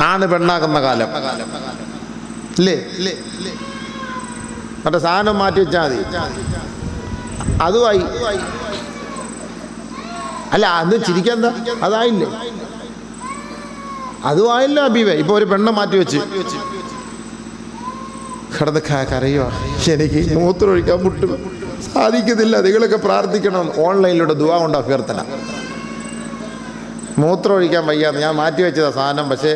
ആണ് പെണ്ണാക്കുന്ന കാലം. ഇല്ലേ? മറ്റേ സാധനം മാറ്റി വെച്ചാൽ മതി. അതുമായി. അല്ല അന്ന് ചിരിക്കാൻ അതായില്ലേ? അതുമായില്ല അബീവേ ഇപ്പൊ ഒരു പെണ്ണ മാറ്റി വെച്ച്. കിടന്ന് ക- എനിക്ക് മൂത്രം ഒഴിക്കാൻ മുട്ടും. സാധിക്കുന്നില്ല. നിങ്ങളൊക്കെ പ്രാർത്ഥിക്കണം ഓൺലൈനിലൂടെ ദുവാ കൊണ്ട് അഭ്യർത്ഥന മൂത്രം ഒഴിക്കാൻ വയ്യാന്ന് ഞാൻ മാറ്റി വെച്ചതാണ് സാധനം പക്ഷേ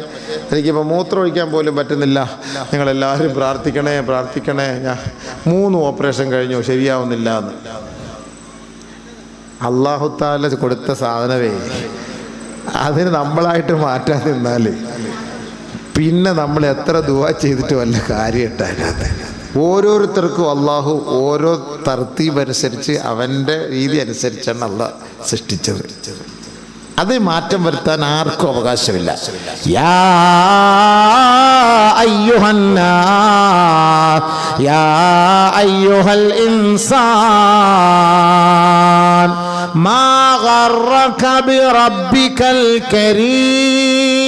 എനിക്കിപ്പോൾ മൂത്രം ഒഴിക്കാൻ പോലും പറ്റുന്നില്ല. നിങ്ങളെല്ലാവരും പ്രാർത്ഥിക്കണേ പ്രാർത്ഥിക്കണേ. ഞാൻ മൂന്ന് ഓപ്പറേഷൻ കഴിഞ്ഞു ശരിയാവുന്നില്ല എന്ന്. അള്ളാഹുത്താല കൊടുത്ത സാധനമേ അതിന് നമ്മളായിട്ട് മാറ്റാൻ നിന്നാൽ പിന്നെ നമ്മൾ എത്ര ദുവ ചെയ്തിട്ട് വല്ല കാര്യം ഉണ്ടാകാതെ ഓരോരുത്തർക്കും അള്ളാഹു ഓരോ തർത്തീബ് അനുസരിച്ച് അവന്റെ രീതി അനുസരിച്ചാണ് അള്ള സൃഷ്ടിച്ചത്. അത് മാറ്റം വരുത്താൻ ആർക്കും അവകാശമില്ല. യാ അയ്യുഹന്നാ യാ അയ്യുഹൽ ഇൻസാൻ മാ കരീം.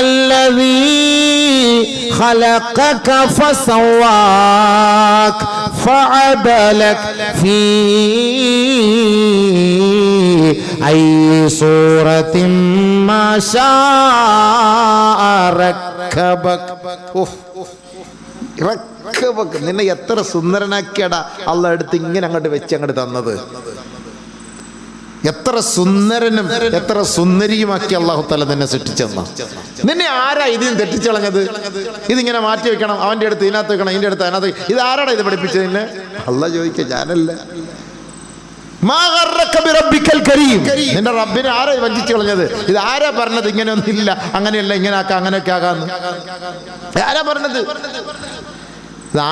الذي خلقك فسواك فعدلك في أي صورة ما شاء ركبك ഉഫ്. റക്കബക്ക്. നിന്നെ എത്ര സുന്ദരനാക്കിയടാ അള്ള എടുത്ത് ഇങ്ങനെ അങ്ങോട്ട് വെച്ച് അങ്ങോട്ട് തന്നത് എത്ര സുന്ദരനും എത്ര സുന്ദരിയുമാക്കി അള്ളാഹു തല നിന്നെ സൃഷ്ടിച്ചെന്ന. നിന്നെ ആരാ ഇതിന് തെറ്റിച്ചളഞ്ഞത്? ഇതിങ്ങനെ മാറ്റി വെക്കണം അവന്റെ അടുത്ത് ഇതിനകത്ത് വെക്കണം ഇതിന്റെ അടുത്ത് അതിനകത്ത് ഇത് ആരാടാ ഇത് പഠിപ്പിച്ചത് നിന്നെ? അല്ല ചോദിക്ക ഞാനല്ല. നിന്റെ റബ്ബിനെ ആരാ വഞ്ചിച്ചു കളഞ്ഞത് ഇത് ആരാ പറഞ്ഞത് ഇങ്ങനെ ഒന്നില്ല അങ്ങനെയല്ല ഇങ്ങനെ ആക്കാം അങ്ങനെയൊക്കെ ആകാന്ന്? ആരാ പറഞ്ഞത്?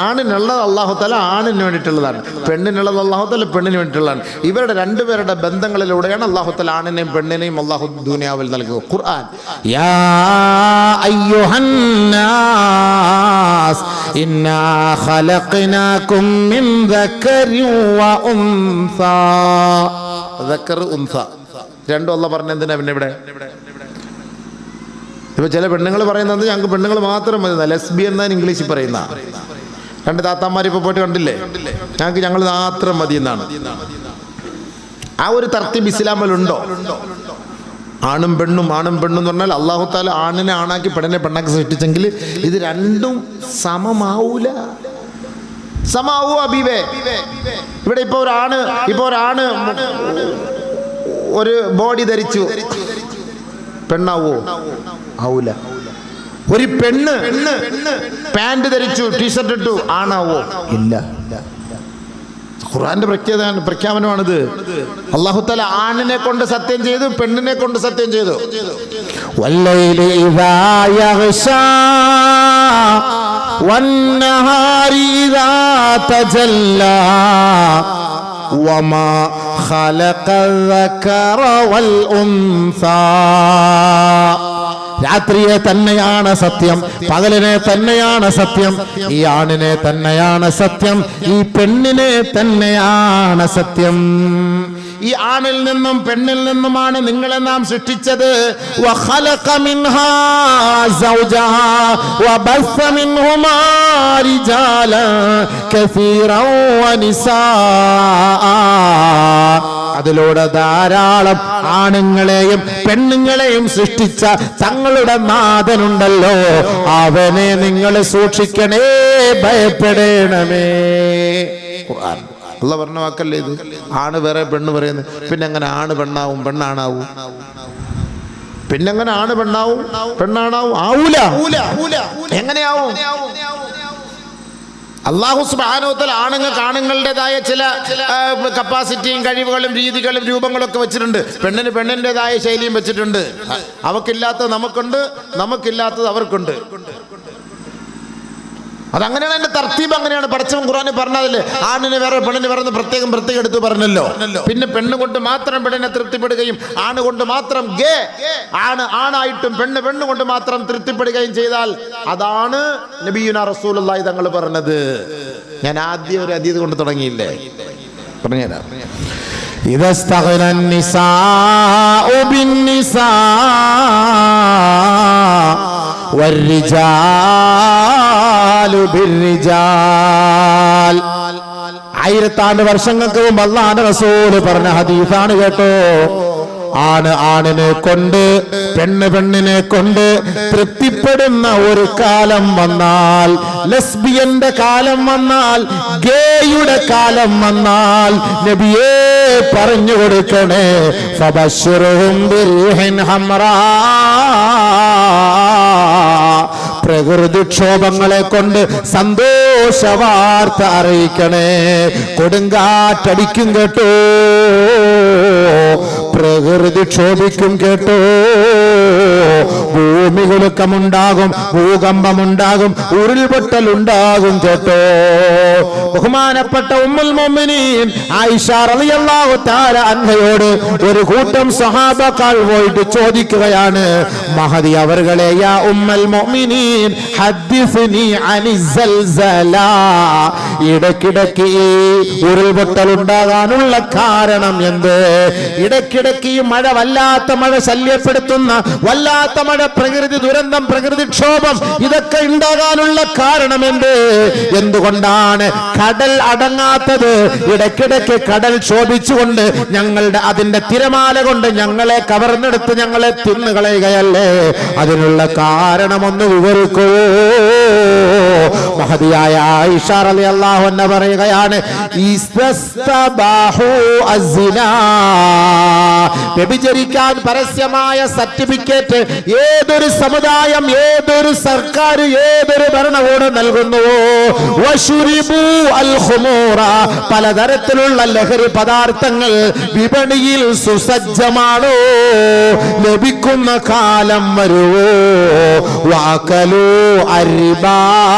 ആണിനുള്ളത് അള്ളാഹുത്തല ആണിന് വേണ്ടിയിട്ടുള്ളതാണ്. പെണ്ണിനുള്ളത് അള്ളാഹുത്തല പെണ്ണിന് വേണ്ടിയിട്ടുള്ളതാണ്. ഇവരുടെ രണ്ടുപേരുടെ ബന്ധങ്ങളിലൂടെയാണ് അള്ളാഹുത്തല ആണിനെയും പെണ്ണിനെയും അള്ളാഹു ദുനിയാവിൽ നൽകുക ഖുർആൻ യാ അയ്യുഹന്നാസ് ഇന്നാ ഖലഖനാകും മിൻ വ ഉൻസാ. ദക്കർ ഉൻസ. രണ്ടും അല്ല പറഞ്ഞ എന്തിനാ പിന്നെ ഇവിടെ? ഇപ്പൊ ചില പെണ്ണുങ്ങൾ പറയുന്നത് ഞങ്ങൾക്ക് പെണ്ണുങ്ങൾ മാത്രം മതി. ലെസ്ബി എന്നാണ് ഇംഗ്ലീഷിൽ പറയുന്ന രണ്ട് താത്താമാർ ഇപ്പൊ പോയിട്ട് കണ്ടില്ലേ? ഞങ്ങൾക്ക് ഞങ്ങൾ മാത്രം മതി എന്നാണ്. ആ ഒരു തർത്തീബ് ഇസ്ലാമിലുണ്ടോ ആണും പെണ്ണും ആണും പെണ്ണും എന്ന് പറഞ്ഞാൽ അള്ളാഹു താല ആണിനെ ആണാക്കി പെണ്ണിനെ പെണ്ണാക്കി സൃഷ്ടിച്ചെങ്കിൽ ഇത് രണ്ടും സമമാവൂല. സമാവൂ അബീവേ ഇവിടെ ഇപ്പൊ ഒരാണ് ഇപ്പൊ ഒരാണ് ഒരു ബോഡി ധരിച്ചു. പെണ്ണാവോ? ആവൂല. ഒരു പെണ്ണ് പാന്റ് ധരിച്ചു ടീഷർട്ട് ഇട്ടു ആണാവോ ഇല്ല ഖുറാന്റെ പ്രഖ്യാപന പ്രഖ്യാപനമാണിത് അള്ളാഹുത്തല ആണിനെ കൊണ്ട് സത്യം ചെയ്തു പെണ്ണിനെ കൊണ്ട് സത്യം ചെയ്തു والليل إذا يغشى والنهار إذا تجلى وما خلق الذكر والأنثى രാത്രിയെ തന്നെയാണ് സത്യം പകലിനെ തന്നെയാണ് സത്യം. ഈ ആണിനെ തന്നെയാണ് സത്യം. ഈ പെണ്ണിനെ തന്നെയാണ് സത്യം. ഈ ആണിൽ നിന്നും പെണ്ണിൽ നിന്നുമാണ് നിങ്ങളെ നാം സൃഷ്ടിച്ചത്. ുമാരിജാല അതിലൂടെ ധാരാളം ആണുങ്ങളെയും പെണ്ണുങ്ങളെയും സൃഷ്ടിച്ച തങ്ങളുടെ നാഥനുണ്ടല്ലോ. അവനെ നിങ്ങൾ സൂക്ഷിക്കണേ ഭയപ്പെടണമേ. ഖുർആൻ. അല്ല പറഞ്ഞ വാക്കല്ലേ ഇത്? ആണ് വേറെ പെണ്ണ് പറയുന്നത്. പിന്നെ അങ്ങനെ ആണ് പെണ്ണാവും പെണ്ണാണാവും? പിന്നെ അങ്ങനെ ആണ് പെണ്ണാവും പെണ്ണാണാവും? ആവൂല. എങ്ങനെയാവും? അള്ളാഹു സുബാനോത്തൽ ആണുങ്ങൾക്ക് ആണുങ്ങളുടേതായ ചില കപ്പാസിറ്റിയും കഴിവുകളും രീതികളും രൂപങ്ങളും ഒക്കെ വെച്ചിട്ടുണ്ട്. പെണ്ണിന് പെണ്ണിന്റെതായ ശൈലിയും വെച്ചിട്ടുണ്ട്. അവക്കില്ലാത്തത് നമുക്കുണ്ട് നമുക്കില്ലാത്തത് അവർക്കുണ്ട്. അതങ്ങനെയാണ് എന്റെ തർത്തീബ് അങ്ങനെയാണ് പടച്ചവൻ ഖുറാനി പറഞ്ഞതില്ലേ ആണിന് വേറെ പെണ്ണിന് വേറെ എന്ന് പ്രത്യേകം പ്രത്യേകം എടുത്ത് പറഞ്ഞല്ലോ പിന്നെ പെണ്ണ് കൊണ്ട് മാത്രം പെണ്ണിനെ തൃപ്തിപ്പെടുകയും ആണ് കൊണ്ട് മാത്രം ഗേ ആണ് ആണായിട്ടും പെണ്ണ് പെണ്ണ് കൊണ്ട് മാത്രം തൃപ്തിപ്പെടുകയും ചെയ്താൽ അതാണ് നബിയുന റസൂലുള്ളാഹി തങ്ങൾ പറഞ്ഞത് ഞാൻ ആദ്യം ഒരു അതീത് കൊണ്ട് തുടങ്ങിയില്ലേ പറഞ്ഞുതരാം إذا استغنى النساء بالنساء വരിജാലു ബിർരിജാൽ ആയിരത്താണ്ട് വർഷങ്ങൾക്ക് മുമ്പ് അള്ളാന്റെ റസൂൽ പറഞ്ഞ ഹദീസാണ് കേട്ടോ. ആണ് ആണിനെ കൊണ്ട് പെണ്ണ് പെണ്ണിനെ കൊണ്ട് തൃപ്തിപ്പെടുന്ന ഒരു കാലം വന്നാൽ ലെസ്ബിയന്റെ കാലം വന്നാൽ ഗേയുടെ കാലം വന്നാൽ നബിയേ പറഞ്ഞു കൊടുക്കണേ. ഫബശ്വരവും ഹംറാ. പ്രകൃതിക്ഷോഭങ്ങളെ കൊണ്ട് സന്തോഷ വാർത്ത അറിയിക്കണേ. കൊടുങ്കാറ്റടിക്കും കേട്ടോ. പ്രകൃതി ക്ഷോഭിക്കും കേട്ടോ. ഭൂമി കുലുക്കമുണ്ടാകും ഭൂകമ്പമുണ്ടാകും ഉരുൾപൊട്ടലുണ്ടാകും കേട്ടോ. ബഹുമാനപ്പെട്ട ഉമ്മൽ റളിയല്ലാഹു തആല ഒരു കൂട്ടം സഹാബക്കാൾ പോയിട്ട് ചോദിക്കുകയാണ് മഹതി അവർകളെ യാ ഉമ്മൽ ഇടയ്ക്കിടയ്ക്ക് ഈ ഉരുൾപൊട്ടൽ ഉണ്ടാകാനുള്ള കാരണം എന്ത്? ഇടക്കിടക്ക് മഴ വല്ലാത്ത മഴ ശല്യപ്പെടുത്തുന്ന വല്ലാത്ത മഴ പ്രകൃതി ദുരന്തം പ്രകൃതിക്ഷോഭം ഇതൊക്കെ ഉണ്ടാകാനുള്ള കാരണം എന്ത് എന്തുകൊണ്ടാണ് കടൽ അടങ്ങാത്തത്? ഇടയ്ക്കിടയ്ക്ക് കടൽ ശോഭിച്ചുകൊണ്ട് ഞങ്ങളുടെ അതിന്റെ തിരമാല കൊണ്ട് ഞങ്ങളെ കവർന്നെടുത്ത് ഞങ്ങളെ തിന്നുകളയുകയല്ലേ? അതിനുള്ള കാരണമൊന്ന് വിവരിക്കൂ. മഹതിയായ ആയിഷ റളിയല്ലാഹു അൻഹ പറയുകയാണ് ഇസ്തസ്തബാഹു അസ്സിനാ. വ്യഭിചരിക്കാൻ പരസ്യമായ സർട്ടിഫിക്കറ്റ് ഏതൊരു സമുദായം ഏതൊരു സർക്കാർ ഏതൊരു ഭരണകൂടം നൽകുന്നുവോ. പലതരത്തിലുള്ള ലഹരി പദാർത്ഥങ്ങൾ വിപണിയിൽ സുസജ്ജമാണോ? ലഭിക്കുന്ന കാലം വരുവോ? വാക്കലോ അരിബാ.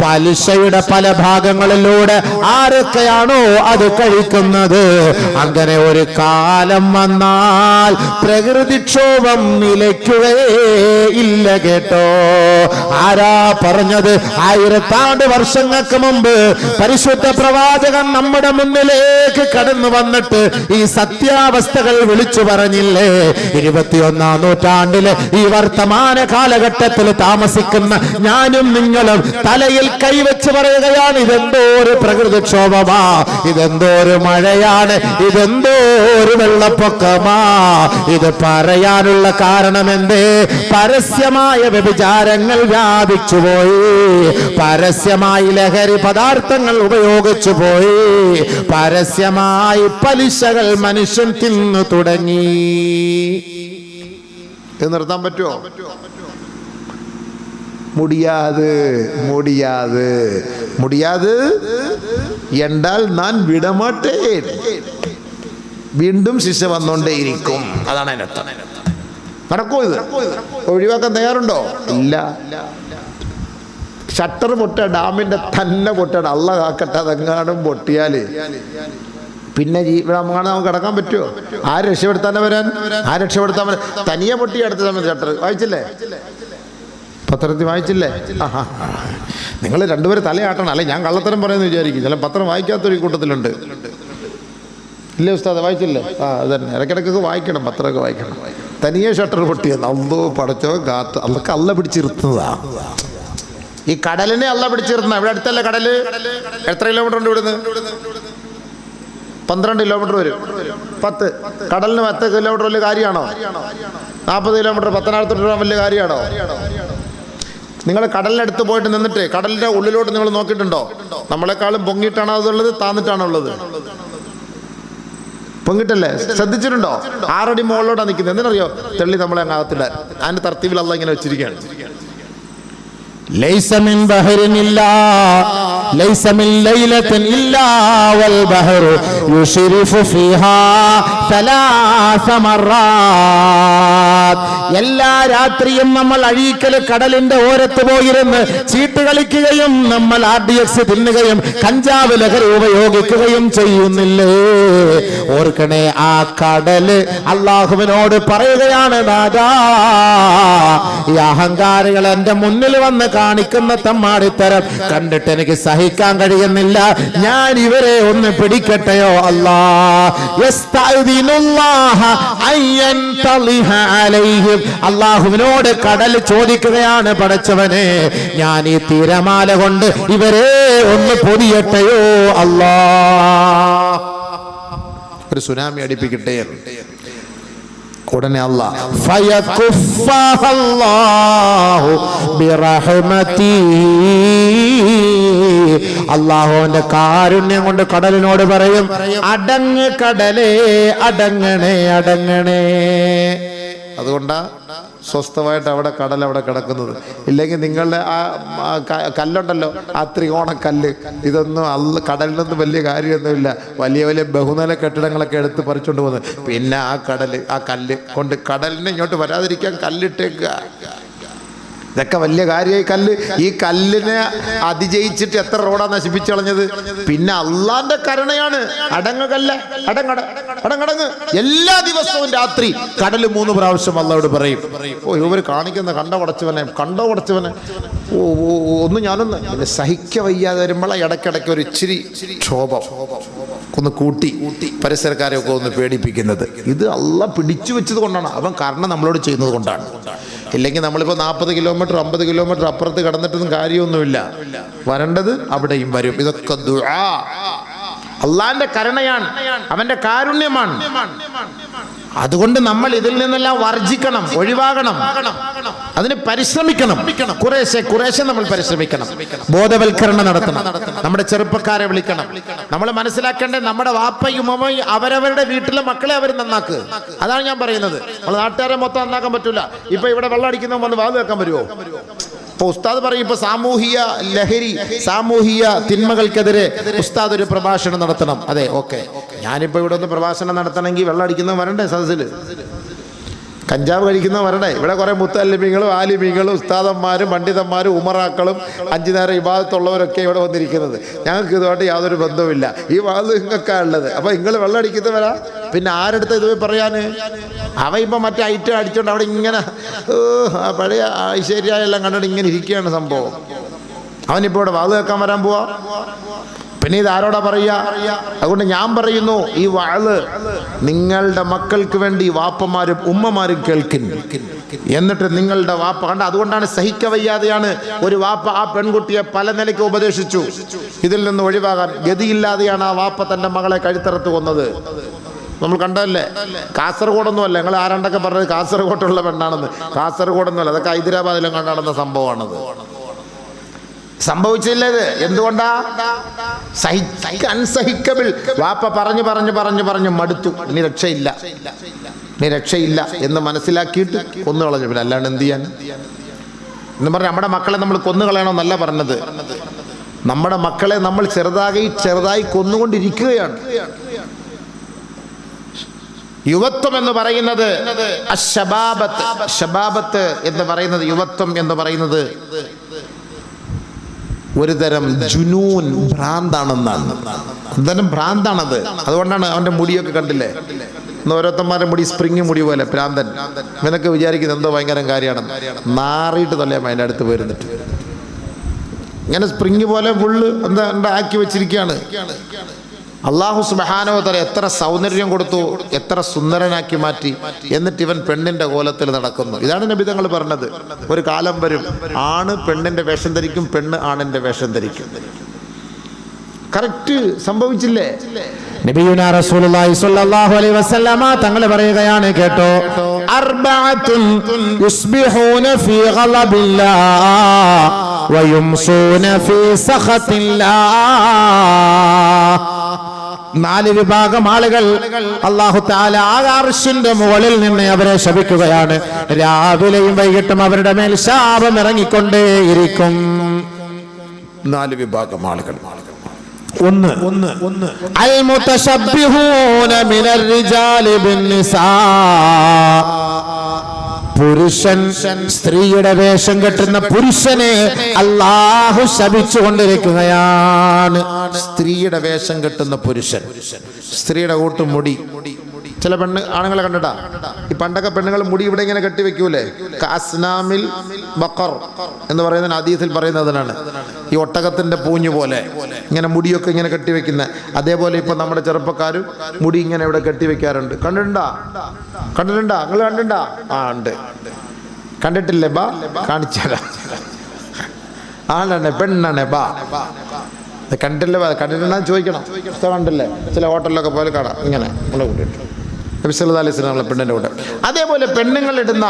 പലിശയുടെ പല ഭാഗങ്ങളിലൂടെ ആരൊക്കെയാണോ അത് കഴിക്കുന്നത്? അങ്ങനെ ഒരു കാലം വന്നാൽ പ്രകൃതിക്ഷോഭം നിലയ്ക്കുകയേ ഇല്ല കേട്ടോ. ആരാ പറഞ്ഞത്? ആയിരത്താണ്ട് വർഷങ്ങൾക്ക് മുമ്പ് പരിശുദ്ധ പ്രവാചകൻ നമ്മുടെ മുന്നിലേക്ക് കടന്നു വന്നിട്ട് ഈ സത്യാവസ്ഥകൾ വിളിച്ചു പറഞ്ഞില്ലേ? ഇരുപത്തിയൊന്നാം നൂറ്റാണ്ടിലെ ഈ വർത്തമാന കാലഘട്ടത്തിൽ താമസിക്കുന്ന ഞാനും നിങ്ങളും തലയിൽ കൈവച്ച് പറയുകയാണ് ഇതെന്തോ ഒരു പ്രകൃതിക്ഷോഭമാ ഇതെന്തോ ഒരു മഴയാണ് ഇതെന്തോ ഒരു വെള്ളപ്പൊക്കമാ. ഇത് പറയാനുള്ള കാരണം എന്തേ പരസ്യമായ വ്യഭിചാരങ്ങൾ വ്യാപിച്ചു പോയി. പരസ്യമായി ലഹരി പദാർത്ഥങ്ങൾ ഉപയോഗിച്ചു പോയി. പരസ്യമായി പലിശകൾ മനുഷ്യൻ തിന്നു തുടങ്ങി. നിർത്താൻ പറ്റുമോ മുടിയാത് முடியாது முடியாது என்றால் நான் விடமாட்டேன் വീണ്ടും ശിക്ഷ വന്നോണ്ടേയിരിക്കും. അതാണ് അതിന്റെ അർത്ഥം. നടക്കൂ ഇത്? ഒഴിവാക്കാൻ തയ്യാറുണ്ടോ? ഇല്ല. ഷട്ടർ പൊട്ട ഡാമിന്റെ തന്നെ പൊട്ടണം. അള്ള കാക്കട്ടെ അതെങ്ങാനും പിന്നെ ജീവിതമാണ് നമുക്ക് കിടക്കാൻ പറ്റുമോ ആ രക്ഷപ്പെടുത്താൻ വരാൻ? ആ രക്ഷപ്പെടുത്താൻ വരാൻ? തനിയെ പൊട്ടി അടുത്ത സമയത്ത് ഷട്ടർ. വായിച്ചില്ലേ? പത്രത്തിൽ വായിച്ചില്ലേ? നിങ്ങൾ രണ്ടുപേരും തലയാട്ടണം. അല്ലെ ഞാൻ കള്ളത്തരം പറയുമെന്ന് വിചാരിക്കും. ചില പത്രം വായിക്കാത്തൊരു കൂട്ടത്തിലുണ്ട്. ഇല്ലേ ഉസ്താദ് വായിച്ചില്ലേ? ആ അതന്നെ. ഇടയ്ക്കിടയ്ക്കൊക്കെ വായിക്കണം പത്രമൊക്കെ വായിക്കണം. തനിയെ ഷട്ടർ പൊട്ടിയെന്ന്. അന്തോ പടച്ചോ കാത്ത്. അതൊക്കെ അല്ല പിടിച്ചിരുത്തുന്നതാ. ഈ കടലിനെ അല്ല പിടിച്ചിരുന്ന ഇവിടെ അടുത്തല്ലേ കടൽ? എത്ര കിലോമീറ്റർ ഉണ്ട് ഇവിടുന്ന്? പന്ത്രണ്ട് കിലോമീറ്റർ വരും. പത്ത്. കടലിന് പത്ത് കിലോമീറ്റർ വലിയ കാര്യമാണോ? നാൽപ്പത് കിലോമീറ്റർ പത്തനാളത്തോട്ട് വലിയ കാര്യമാണോ? നിങ്ങൾ കടലിനടുത്ത് പോയിട്ട് നിന്നിട്ട് കടലിന്റെ ഉള്ളിലോട്ട് നിങ്ങൾ നോക്കിയിട്ടുണ്ടോ നമ്മളെക്കാളും പൊങ്ങിയിട്ടാണോ അതുള്ളത് താന്നിട്ടാണോ ഉള്ളത് പൊങ്ങിട്ടല്ലേ ശ്രദ്ധിച്ചിട്ടുണ്ടോ ആറടി മുകളിലോട്ടാണ് നിൽക്കുന്നത് എന്തിനറിയോ തെള്ളി നമ്മളെ അങ്ങ് അകത്തിടാൻ അതിന്റെ തർത്തീവിൽ അല്ല ഇങ്ങനെ വെച്ചിരിക്കുകയാണ് ليس من بحر إلا ليس من ليلة إلا والبحر يشرف فيها ثلاث مرات എല്ലാ രാത്രിയും നമ്മൾ അഴീക്കൽ കടലിന്റെ ഓരത്ത് പോയിരുന്ന് ചീട്ട് കളിക്കുകയും നമ്മൾ ആർ ഡി എക്സ് തിന്നുകയും കഞ്ചാവ് ലഹരി ഉപയോഗിക്കുകയും ചെയ്യുന്നില്ലേ? ഓർക്കണേ ആ കടൽ അള്ളാഹുവിനോട് പറയുകയാണ് ദാദാ ഈ അഹങ്കാരികൾ എന്റെ മുന്നിൽ വന്ന് കാണിക്കുന്ന തമ്മാടിത്തരം കണ്ടിട്ട് എനിക്ക് സഹിക്കാൻ കഴിയുന്നില്ല. ഞാൻ ഇവരെ ഒന്ന് പിടിക്കട്ടെയോ അല്ലാ? അലൈ അലൈഹിം അള്ളാഹുവിനോട് കടൽ ചോദിക്കുകയാണ് പടച്ചവനെ ഞാൻ ഈ തിരമാല കൊണ്ട് ഇവരെ ഒന്ന് പൊതിയട്ടെയോ അല്ലാ? ഒരു സുനാമി അടിപ്പിക്കട്ടെ ഉടനെ കാരുണ്യം കൊണ്ട് കടലിനോട് പറയും അടങ്ങ് കടലേ അടങ്ങണേ അടങ്ങണേ. അതുകൊണ്ടാ സ്വസ്ഥമായിട്ട് അവിടെ കടൽ അവിടെ കിടക്കുന്നത്. ഇല്ലെങ്കിൽ നിങ്ങളുടെ ആ ആ കല്ലുണ്ടല്ലോ ആ ത്രികോണ കല്ല് ഇതൊന്നും അല്ല കടലിനൊന്നും വലിയ കാര്യമൊന്നുമില്ല. വലിയ വലിയ ബഹുനില കെട്ടിടങ്ങളൊക്കെ എടുത്ത് പറിച്ചുകൊണ്ട് പോകുന്നത്. പിന്നെ ആ കടൽ ആ കല്ല് കൊണ്ട് കടലിനെ ഇങ്ങോട്ട് വരാതിരിക്കാൻ കല്ലിട്ടേക്കുക. ഇതൊക്കെ വലിയ കാര്യമായി കല്ല്. ഈ കല്ലിനെ അതിജയിച്ചിട്ട് എത്ര റോഡാ നശിപ്പിച്ചു കളഞ്ഞത്? പിന്നെ അള്ളാന്റെ കരുണയാണ്. അടങ്ങ് കല്ല്. അടങ്ങട അടങ്ങടങ്ങ് എല്ലാ ദിവസവും രാത്രി കടൽ മൂന്ന് പ്രാവശ്യം അള്ളയോട് പറയും. ഓ ഇവർ കാണിക്കുന്ന കണ്ട ഉടച്ചവനെ കണ്ട ഉടച്ചവനെ. ഓ ഒന്ന് ഞാനൊന്ന്. സഹിക്ക വയ്യാതെ വരുമ്പോഴാണ് ഇടയ്ക്കിടയ്ക്ക് ഒരു ഇച്ചിരി ക്ഷോഭം. ഒന്ന് കൂട്ടി പരിസരക്കാരെ ഒക്കെ ഒന്ന് പേടിപ്പിക്കുന്നത്. ഇത് അല്ല പിടിച്ചു വെച്ചത് കൊണ്ടാണ്. അവൻ കാരണം നമ്മളോട് ചെയ്യുന്നത് കൊണ്ടാണ്. ഇല്ലെങ്കിൽ നമ്മളിപ്പോൾ നാൽപ്പത് കിലോമീറ്റർ അമ്പത് കിലോമീറ്റർ അപ്പുറത്ത് കടന്നിട്ടൊന്നും കാര്യമൊന്നുമില്ല. വരേണ്ടത് അവിടെയും വരും. ഇതൊക്കെ അള്ളാന്റെ കരുണയാണ്. അവന്റെ കാരുണ്യമാണ്. അതുകൊണ്ട് നമ്മൾ ഇതിൽ നിന്നെല്ലാം വർജിക്കണം ഒഴിവാകണം. അതിന് പരിശ്രമിക്കണം. കുറേശ്ശെ കുറേശ്ശെ നമ്മൾ പരിശ്രമിക്കണം. ബോധവൽക്കരണം നടത്തണം. നമ്മുടെ ചെറുപ്പക്കാരെ വിളിക്കണം. നമ്മൾ മനസ്സിലാക്കേണ്ടത് നമ്മുടെ വാപ്പയും ഉമ്മയും അവരവരുടെ വീട്ടിലെ മക്കളെ അവർ നന്നാക്ക്. അതാണ് ഞാൻ പറയുന്നത്. നമ്മൾ നാട്ടുകാരെ മൊത്തം നന്നാക്കാൻ പറ്റൂല. ഇപ്പൊ ഇവിടെ വെള്ളം അടിക്കുന്ന വന്ന് വാത് വെക്കാൻ പറ്റുമോ ഇപ്പൊ ഉസ്താദ് പറയും ഇപ്പൊ സാമൂഹിക ലഹരി സാമൂഹിക തിന്മകൾക്കെതിരെ ഉസ്താദ് ഒരു പ്രഭാഷണം നടത്തണം. അതെ ഓക്കെ. ഞാനിപ്പോ ഇവിടെ ഒന്ന് പ്രഭാഷണം നടത്തണമെങ്കിൽ വെള്ളം അടിക്കുന്ന വരണ്ടേ സദസ്സിൽ കഞ്ചാവ് കഴിക്കുന്ന വരണേ ഇവിടെ കുറേ മുത്തല്ലിമികളും ആലിമികളും ഉസ്താദന്മാരും പണ്ഡിതന്മാരും ഉമറാക്കളും അഞ്ചു നേരം ഇബാദത്തുള്ളവരൊക്കെ ഇവിടെ വന്നിരിക്കുന്നത്. ഞങ്ങൾക്ക് ഇതുമായിട്ട് യാതൊരു ബന്ധവുമില്ല. ഈ വാത് നിങ്ങൾക്കാ ഉള്ളത് അപ്പൊ നിങ്ങൾ വെള്ളം അടിക്കുന്നവരാ? പിന്നെ ആരെടുത്ത് ഇത് പോയി പറയാന്? അവ ഇപ്പൊ മറ്റേ ഐറ്റം അടിച്ചോണ്ട് അവിടെ ഇങ്ങനെ പഴയ ഐശ്വര്യെല്ലാം കണ്ടിട്ട് ഇങ്ങനെ ഇരിക്കുകയാണ് സംഭവം. അവനിപ്പോ ഇവിടെ വാത് കേൾക്കാൻ വരാൻ പോവാ? പിന്നെ ഇത് ആരോടാ പറയുക? അതുകൊണ്ട് ഞാൻ പറയുന്നു ഈ വാൾ നിങ്ങളുടെ മക്കൾക്ക് വേണ്ടി വാപ്പമാരും ഉമ്മമാരും കേൾക്കും. എന്നിട്ട് നിങ്ങളുടെ വാപ്പ കണ്ട അതുകൊണ്ടാണ് സഹിക്കവയ്യാതെയാണ് ഒരു വാപ്പ ആ പെൺകുട്ടിയെ പല നിലയ്ക്ക് ഉപദേശിച്ചു. ഇതിൽ നിന്ന് ഒഴിവാകാൻ ഗതിയില്ലാതെയാണ് ആ വാപ്പ തന്റെ മകളെ കഴുത്തറത്ത് കൊന്നത്. നമ്മൾ കണ്ടതല്ലേ? കാസർഗോഡൊന്നും അല്ല ഞങ്ങൾ ആരാണ്ടൊക്കെ പറഞ്ഞത് കാസർഗോട്ടുള്ള പെണ്ണാണെന്ന്. കാസർഗോഡൊന്നും അല്ല അതൊക്കെ ഹൈദരാബാദിലും കണ്ടാടുന്ന സംഭവമാണത്. സംഭവിച്ചില്ല ഇത്? എന്തുകൊണ്ടാ? സഹി അൺസഹിക്കബിൾ വാപ്പ പറഞ്ഞു പറഞ്ഞു പറഞ്ഞു പറഞ്ഞു മടുത്തു. ഇനി രക്ഷയില്ല. ഇനി രക്ഷയില്ല എന്ന് മനസ്സിലാക്കിയിട്ട് കൊന്നു കളഞ്ഞു. പിന്നെ അല്ലാണ്ട് എന്ത് ചെയ്യാൻ? എന്ന് പറഞ്ഞാൽ നമ്മുടെ മക്കളെ നമ്മൾ കൊന്നു കളയണമെന്നല്ല പറഞ്ഞത്. നമ്മുടെ മക്കളെ നമ്മൾ ചെറുതായി ചെറുതായി കൊന്നുകൊണ്ടിരിക്കുകയാണ്. യുവത്വം എന്ന് പറയുന്നത് ശബാബത്ത് എന്ന് പറയുന്നത് യുവത്വം എന്ന് പറയുന്നത് ഒരു തരം ജുനൂൻ ഭ്രാന്താണെന്നാണ്. എന്തായാലും ഭ്രാന്താണത്. അതുകൊണ്ടാണ് അവന്റെ മുടിയൊക്കെ കണ്ടില്ലേ? ഇന്ന് ഓരോരുത്തന്മാരുടെ മുടി സ്പ്രിങ് മുടി പോലെ ഭ്രാന്തൻ. ഇവനൊക്കെ വിചാരിക്കുന്നത് എന്തോ ഭയങ്കര കാര്യമാണ്. നാറിയിട്ട് തള്ളിയാൽ അതിന്റെ അടുത്ത് വരുന്നിട്ട് ഇങ്ങനെ സ്പ്രിങ് പോലെ ഫുള്ള് എന്താ ആക്കി വെച്ചിരിക്കുകയാണ്. അള്ളാഹു സുബാനോ തല എത്ര സൗന്ദര്യം കൊടുത്തു എത്ര സുന്ദരനാക്കി മാറ്റി എന്നിട്ട് ഇവൻ പെണ്ണിന്റെ കോലത്തിൽ നടക്കുന്നു. ഇതാണ് നബിതങ്ങൾ പറഞ്ഞത്. ഒരു കാലം വരും ആണ് പെണ്ണിന്റെ വേഷം ധരിക്കും പെണ്ണ് ആണിന്റെ വേഷം ധരിക്കും. കറക്റ്റ് സംഭവിച്ചില്ലേ? നബിയുന റസൂലുള്ളാഹി സ്വല്ലല്ലാഹു അലൈഹി വസല്ലമ തങ്ങൾ പറയുകയാണ് കേട്ടോ അർബഅത്തുൻ യുസ്ബിഹൂന ഫീ ഗളബില്ലാ വയുംസൂന ഫീ സഖത്തില്ലാ നാല് വിഭാഗം ആളുകൾ അള്ളാഹു താല ആകാർഷിന്റെ മുകളിൽ നിന്ന് അവരെ ശപിക്കുകയാണ്. രാവിലെയും വൈകിട്ടും അവരുടെ മേൽ ശാപം ഇറങ്ങിക്കൊണ്ടേയിരിക്കും. നാല് വിഭാഗം ആളുകൾ. ഒന്ന്. ഒന്ന്. ഒന്ന്. അൽ മിനർ റിജാലി പുരുഷൻ സ്ത്രീയുടെ വേഷം കെട്ടുന്ന പുരുഷനെ അള്ളാഹു ശപിച്ചു കൊണ്ടിരിക്കുകയാണ്. സ്ത്രീയുടെ വേഷം കെട്ടുന്ന പുരുഷൻ. സ്ത്രീയുടെ കൂട്ടും മുടി ചില പെണ്ണ് ആണുങ്ങളെ കണ്ടിട്ടാ? ഈ പണ്ടൊക്കെ പെണ്ണുങ്ങൾ മുടി ഇവിടെ ഇങ്ങനെ കെട്ടി വെക്കൂലേ? കാസ്നാമിൽ ബക്കർ എന്ന് പറയുന്ന അതീതിൽ പറയുന്നതിനാണ് ഈ ഒട്ടകത്തിന്റെ പൂഞ്ഞു പോലെ ഇങ്ങനെ മുടിയൊക്കെ ഇങ്ങനെ കെട്ടി വെക്കുന്ന. അതേപോലെ ഇപ്പൊ നമ്മുടെ ചെറുപ്പക്കാരും മുടി ഇങ്ങനെ ഇവിടെ കെട്ടി വെക്കാറുണ്ട്. കണ്ടിട്ടുണ്ടാ? കണ്ടിട്ടുണ്ടാ? നിങ്ങൾ കണ്ടിട്ടുണ്ടാ? ആ ഉണ്ട്. കണ്ടിട്ടില്ലേ ബാ? കാണിച്ചാലാ ആണെ പെണ്ണാണ് ബാ. കണ്ടില്ലേ കണ്ടിട്ടുണ്ടെന്ന് ചോദിക്കണം. കണ്ടില്ലേ? ചില ഹോട്ടലിലൊക്കെ പോലെ കാണാം. ഇങ്ങനെ നമ്മളെ കൂട്ടിയിട്ട്. നബിസല്ലാ അലൈഹി പെണ്ണിന്റെ കൂടെ. അതേപോലെ പെണ്ണുങ്ങൾ ഇടുന്ന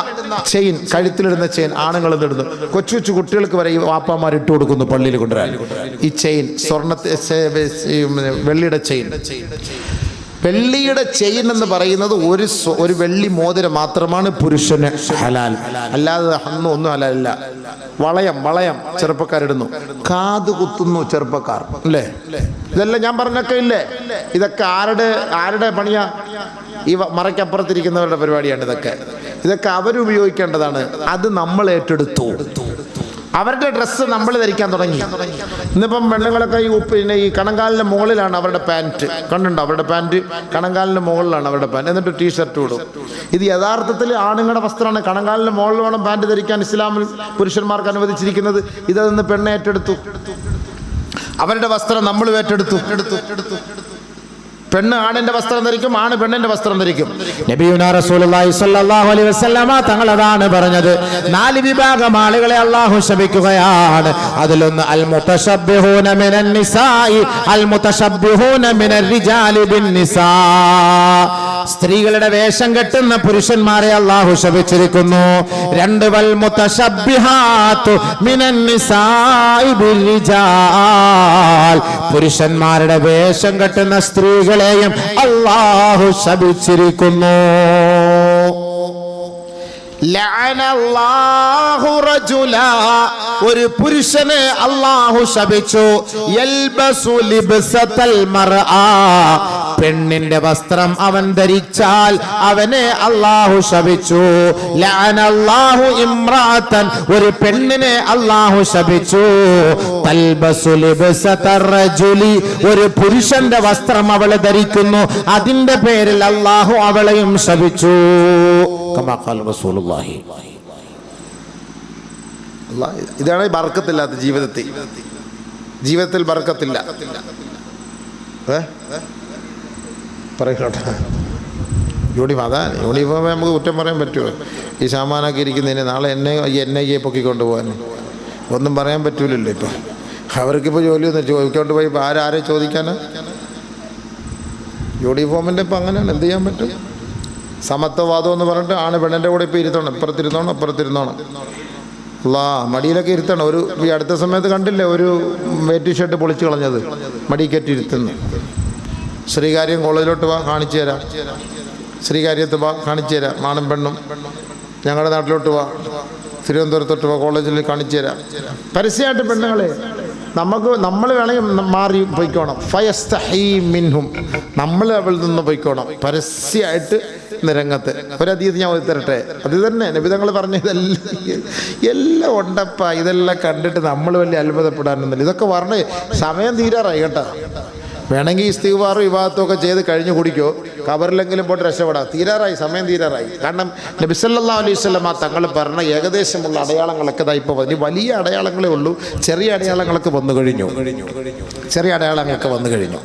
ചെയിൻ കഴുത്തിലിടുന്ന ചെയിൻ ആണുങ്ങൾ ഇടുന്നു. കൊച്ചു കൊച്ചു കുട്ടികൾക്ക് വരെ ഈ വാപ്പാമാർ ഇട്ട് കൊടുക്കുന്നു പള്ളിയിൽ കൊണ്ടുവരാൻ. ഈ ചെയിൻ സ്വർണ വെള്ളിയുടെ ചെയിൻ. വെള്ളിയുടെ ചെയിൻ എന്ന് പറയുന്നത് ഒരു ഒരു വെള്ളി മോതിരം മാത്രമാണ് പുരുഷന് ഹലാൽ. അല്ലാതെ അന്നും ഒന്നും ഹലാലില്ല. വളയം വളയം ചെറുപ്പക്കാരിടുന്നു കാത് കുത്തുന്നു ചെറുപ്പക്കാർ. അല്ലേ? ഇതെല്ലാം ഞാൻ പറഞ്ഞൊക്കെ ഇല്ലേ? ഇതൊക്കെ ആരുടെ ആരുടെ പണിയാ? ഈ മറയ്ക്കപ്പുറത്തിരിക്കുന്നവരുടെ പരിപാടിയാണ് ഇതൊക്കെ. ഇതൊക്കെ അവരുപയോഗിക്കേണ്ടതാണ് അത് നമ്മൾ ഏറ്റെടുത്തു. അവരുടെ ഡ്രസ്സ് നമ്മൾ ധരിക്കാൻ തുടങ്ങി. ഇന്നിപ്പം പെണ്ണുങ്ങളൊക്കെ ഈ പിന്നെ ഈ കണങ്കാലിന്റെ മുകളിലാണ് അവരുടെ പാന്റ് കണ്ടുണ്ടോ അവരുടെ പാന്റ് കണങ്കാലിന്റെ മുകളിലാണ് അവരുടെ പാന്റ് എന്നിട്ട് ടീഷർട്ട് ഇടും. ഇത് യഥാർത്ഥത്തിൽ ആണുങ്ങളുടെ വസ്ത്രമാണ്. കണങ്കാലിന്റെ മുകളിൽ വേണം പാന്റ് ധരിക്കാൻ ഇസ്ലാമിൽ പുരുഷന്മാർക്ക് അനുവദിച്ചിരിക്കുന്നത്. ഇതെന്ന് പെണ്ണ് ഏറ്റെടുത്തു. അവരുടെ വസ്ത്രം നമ്മൾ ഏറ്റെടുത്തു. എടുത്തു എടുത്തു പെണ്ണ് ആണിന്റെ വസ്ത്രം ധരിക്കും ആണ് പെണ്ണിന്റെ വസ്ത്രം ധരിക്കും. അതാണ് പറഞ്ഞത്. നാല് വിഭാഗം ആളുകളെ അള്ളാഹു ശപിക്കുകയാണ്. അതിലൊന്ന് അൽ നിസായി അൽ സ്ത്രീകളുടെ വേഷം കെട്ടുന്ന പുരുഷന്മാരെ അള്ളാഹു ശപിച്ചിരിക്കുന്നു രണ്ട് പുരുഷന്മാരുടെ വേഷം കെട്ടുന്ന സ്ത്രീകളെയും അള്ളാഹു ശപിച്ചിരിക്കുന്നു. ഒരു പുരുഷനെ അള്ളാഹു ശപിച്ചു. പെണ്ണിന്റെ വസ്ത്രം അവൻ ധരിച്ചാൽ അവനെ അള്ളാഹു ശപിച്ചു. ലാനല്ലാഹു ഇമ്രാത്തൻ ഒരു പെണ്ണിനെ അള്ളാഹു ശപിച്ചു. ഒരു പുരുഷന്റെ വസ്ത്രം അവൾ ധരിക്കുന്നു. അതിന്റെ പേരിൽ അള്ളാഹു അവളെയും ശപിച്ചു. റസൂലുള്ളാഹി. ഇതാണ് ബർക്കത്തില്ലാത്ത ജീവിതത്തിൽ. ജീവിതത്തിൽ ബർക്കത്തില്ല. പറയട്ടെ യൂണിഫോം അതാ യൂണിഫോമെ നമുക്ക് കുറ്റം പറയാൻ പറ്റുമോ ഈ സാമാനൊക്കെ ഇരിക്കുന്നതിന് നാളെ എന്നെ ഐ എ പൊക്കിക്കൊണ്ട് പോകാൻ. ഒന്നും പറയാൻ പറ്റൂലല്ലോ ഇപ്പം. അവർക്കിപ്പോൾ ജോലിയൊന്നും ചോദിക്കൊണ്ട് പോയി ആരാരെ ചോദിക്കാനാ? യൂണിഫോമിന്റെ ഇപ്പം അങ്ങനെയാണ് എന്ത് ചെയ്യാൻ പറ്റും? സമത്വവാദം എന്ന് പറഞ്ഞിട്ട് ആണ് പെണ്ണിന്റെ കൂടെ ഇപ്പോൾ ഇരുത്തണം. ഇപ്പുറത്തിരുന്നോണം അപ്പുറത്തിരുന്നോണം അല്ലാ മടിയിലൊക്കെ ഇരുത്തണം. ഒരു ഈ അടുത്ത സമയത്ത് കണ്ടില്ലേ ഒരു വേറ്റി ഷർട്ട് പൊളിച്ചു കളഞ്ഞത്? മടിക്കറ്റി ഇരുത്തുന്നു. ശ്രീകാര്യം കോളേജിലോട്ട് വാ കാണിച്ചു തരാം. ശ്രീകാര്യത്ത് വാ കാണിച്ചു തരാം. ആണും പെണ്ണും. ഞങ്ങളുടെ നാട്ടിലോട്ട് വാ. തിരുവനന്തപുരത്തോട്ട് വാ കോളേജിൽ കാണിച്ചു തരാം. പരസ്യമായിട്ട് പെണ്ണുങ്ങളെ നമുക്ക് നമ്മൾ വേണമെങ്കിൽ മാറി പൊയ്ക്കോണം. ഫയസ്തഹീ മിൻഹും. നമ്മൾ അവളിൽ നിന്ന് പൊയ്ക്കോണം. പരസ്യമായിട്ട് നിരങ്ങത്ത് ഒരതീത് ഞാൻ ഒതുക്കി തരട്ടെ അത് തന്നെ. നബിതങ്ങൾ പറഞ്ഞ ഇതെല്ലാം എല്ലാം ഉണ്ടപ്പ. ഇതെല്ലാം കണ്ടിട്ട് നമ്മൾ വലിയ അത്ഭുതപ്പെടാനൊന്നുമില്ല. ഇതൊക്കെ പറഞ്ഞ് സമയം തീരാറായി കേട്ടോ. വേണമെങ്കിൽ ഈ വിവാഹത്തൊക്കെ ചെയ്ത് കഴിഞ്ഞു കുടിക്കോ. കബറിലെങ്കിലും പോയിട്ട് രക്ഷപ്പെടാം. തീരാറായി. സമയം തീരാറായി. കാരണം നബിസല്ലാ അലൈഹി സ്വലമ തങ്ങൾ പറഞ്ഞ ഏകദേശമുള്ള അടയാളങ്ങളൊക്കെ ഇതാ ഇപ്പോൾ വന്നു. വലിയ അടയാളങ്ങളേ ഉള്ളൂ. ചെറിയ അടയാളങ്ങളൊക്കെ വന്നു കഴിഞ്ഞു. ചെറിയ അടയാളങ്ങളൊക്കെ വന്നു കഴിഞ്ഞു.